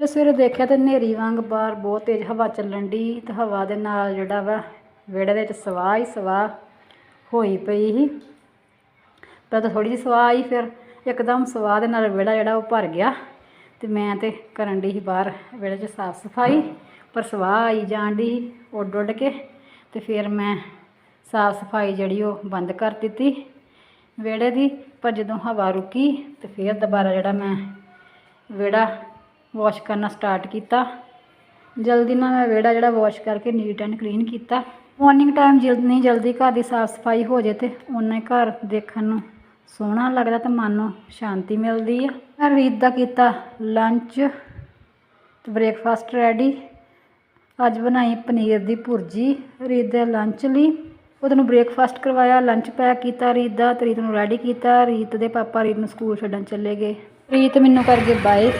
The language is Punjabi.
ਤੇ ਸਵੇਰੇ ਦੇਖਿਆ ਤੇ ਹਨੇਰੀ ਵਾਂਗ ਬਾਹਰ ਬਹੁਤ ਤੇਜ਼ ਹਵਾ ਚੱਲਣ ਦੀ ਤੇ ਹਵਾ ਦੇ ਨਾਲ ਜਿਹੜਾ ਵਾ ਵਿਹੜੇ ਦੇ ਵਿੱਚ ਸਵਾਹ ਹੀ ਸਵਾਹ ਹੋਈ ਪਈ ਸੀ। ਪਹਿਲਾਂ ਤਾਂ ਥੋੜੀ ਜਿਹੀ ਸਵਾਹ ਆਈ, ਫਿਰ ਇੱਕਦਮ ਸਵਾਹ ਦੇ ਨਾਲ ਵਿਹੜਾ ਜਿਹੜਾ ਉਹ ਭਰ ਗਿਆ ਤੇ ਮੈਂ ਤੇ ਕਰਨ ਦੀ ਸੀ ਬਾਹਰ ਵਿਹੜੇ 'ਚ ਸਾਫ਼ ਸਫ਼ਾਈ, ਪਰ ਸਵਾਹ ਆਈ ਜਾਣ ਦੀ ਉੱਡ ਉੱਡ ਕੇ ਤੇ ਫਿਰ ਮੈਂ ਸਾਫ਼ ਸਫ਼ਾਈ ਜਿਹੜੀ ਉਹ ਬੰਦ ਕਰ ਦਿੱਤੀ ਵਿਹੜੇ ਦੀ, ਪਰ ਜਦੋਂ ਹਵਾ ਰੁਕੀ ਤੇ ਫਿਰ ਦੁਬਾਰਾ ਜਿਹੜਾ ਮੈਂ ਵਿਹੜਾ ਵਾਸ਼ ਕਰਨਾ ਸਟਾਰਟ ਕੀਤਾ। ਜਲਦੀ ਨਾਲ ਮੈਂ ਵਿਹੜਾ ਜਿਹੜਾ ਵਾਸ਼ ਕਰਕੇ ਨੀਟ ਐਂਡ ਕਲੀਨ ਕੀਤਾ। ਮਾਰਨਿੰਗ ਟਾਈਮ ਜਿੰਨੀ ਜਲਦੀ ਘਰ ਦੀ ਸਾਫ਼ ਸਫ਼ਾਈ ਹੋ ਜੇ ਤੇ ਉਨਾ ਘਰ ਦੇਖਣ ਨੂੰ ਸੋਹਣਾ ਲੱਗਦਾ ਤੇ ਮਨ ਨੂੰ ਸ਼ਾਂਤੀ ਮਿਲਦੀ ਆ। ਮੈਂ ਰੀਤ ਦਾ ਕੀਤਾ ਲੰਚ ਤੇ ਬ੍ਰੇਕਫਾਸਟ ਰੈਡੀ ਅੱਜ ਬਣਾਈ ਪਨੀਰ ਦੀ ਭੁਰਜੀ ਰੀਤ ਦੇ ਲੰਚ ਲਈ। ਉਹਦੇ ਨੂੰ ਬ੍ਰੇਕਫਾਸਟ ਕਰਵਾਇਆ ਲੰਚ ਪੈਕ ਕੀਤਾ ਰੀਤ ਦਾ, ਤੇ ਰੀਤ ਨੂੰ ਰੈਡੀ ਕੀਤਾ। ਰੀਤ ਦੇ ਪਾਪਾ ਰੀਤ ਨੂੰ ਸਕੂਲ ਛੱਡਣ ਚੱਲੇ ਗਏ। ਰੀਤ ਮੈਨੂੰ ਕਰਕੇ ਬਾਏ।